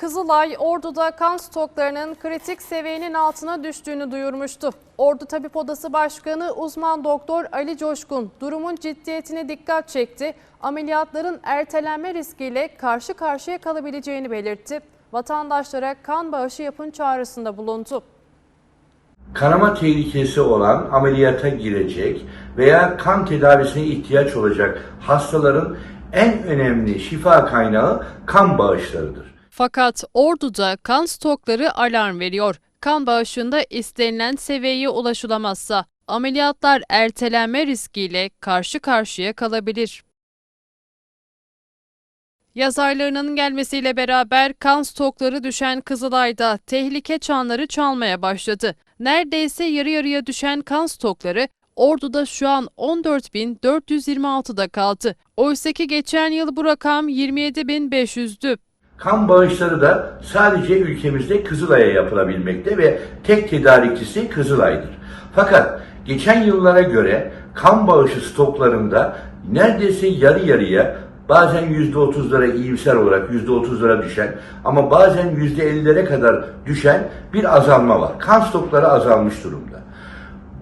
Kızılay, Ordu'da kan stoklarının kritik seviyenin altına düştüğünü duyurmuştu. Ordu Tabip Odası Başkanı uzman doktor Ali Coşkun durumun ciddiyetine dikkat çekti. Ameliyatların ertelenme riskiyle karşı karşıya kalabileceğini belirtti. Vatandaşlara kan bağışı yapın çağrısında bulundu. kanama tehlikesi olan ameliyata girecek veya kan tedavisine ihtiyaç olacak hastaların en önemli şifa kaynağı kan bağışlarıdır. Fakat Ordu'da kan stokları alarm veriyor. Kan bağışında istenilen seviyeye ulaşılamazsa ameliyatlar ertelenme riskiyle karşı karşıya kalabilir. Yaz aylarının gelmesiyle beraber kan stokları düşen Kızılay'da tehlike çanları çalmaya başladı. Neredeyse yarı yarıya düşen kan stokları Ordu'da şu an 14.426'da kaldı. Oysaki geçen yıl bu rakam 27.500'dü. Kan bağışları da sadece ülkemizde Kızılay'a yapılabilmekte ve tek tedarikçisi Kızılay'dır. Fakat geçen yıllara göre kan bağışı stoklarında neredeyse yarı yarıya bazen %30'lara iyimser olarak %30'lara düşen ama bazen %50'lere kadar düşen bir azalma var. Kan stokları azalmış durumda.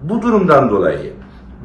Bu durumdan dolayı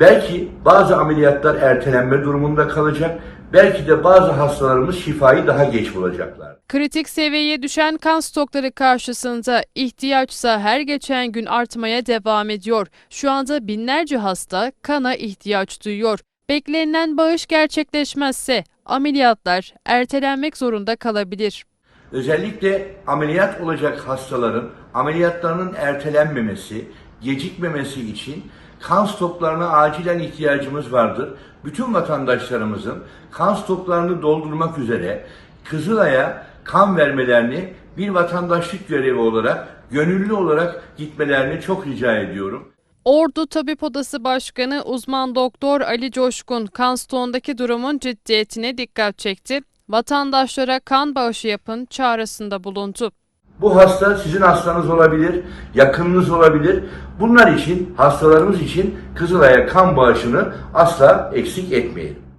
belki bazı ameliyatlar ertelenme durumunda kalacak, belki de bazı hastalarımız şifayı daha geç bulacaklar. Kritik seviyeye düşen kan stokları karşısında ihtiyaçsa her geçen gün artmaya devam ediyor. Şu anda binlerce hasta kana ihtiyaç duyuyor. Beklenilen bağış gerçekleşmezse ameliyatlar ertelenmek zorunda kalabilir. Özellikle ameliyat olacak hastaların ameliyatlarının ertelenmemesi, gecikmemesi için kan stoklarına acilen ihtiyacımız vardır. Bütün vatandaşlarımızın kan stoklarını doldurmak üzere Kızılay'a kan vermelerini bir vatandaşlık görevi olarak, gönüllü olarak gitmelerini çok rica ediyorum. Ordu Tabip Odası Başkanı uzman doktor Ali Coşkun kan stoğundaki durumun ciddiyetine dikkat çekti. Vatandaşlara kan bağışı yapın çağrısında bulundu. Bu hasta sizin hastanız olabilir, yakınınız olabilir. Bunlar için, hastalarımız için Kızılay'a kan bağışını asla eksik etmeyelim.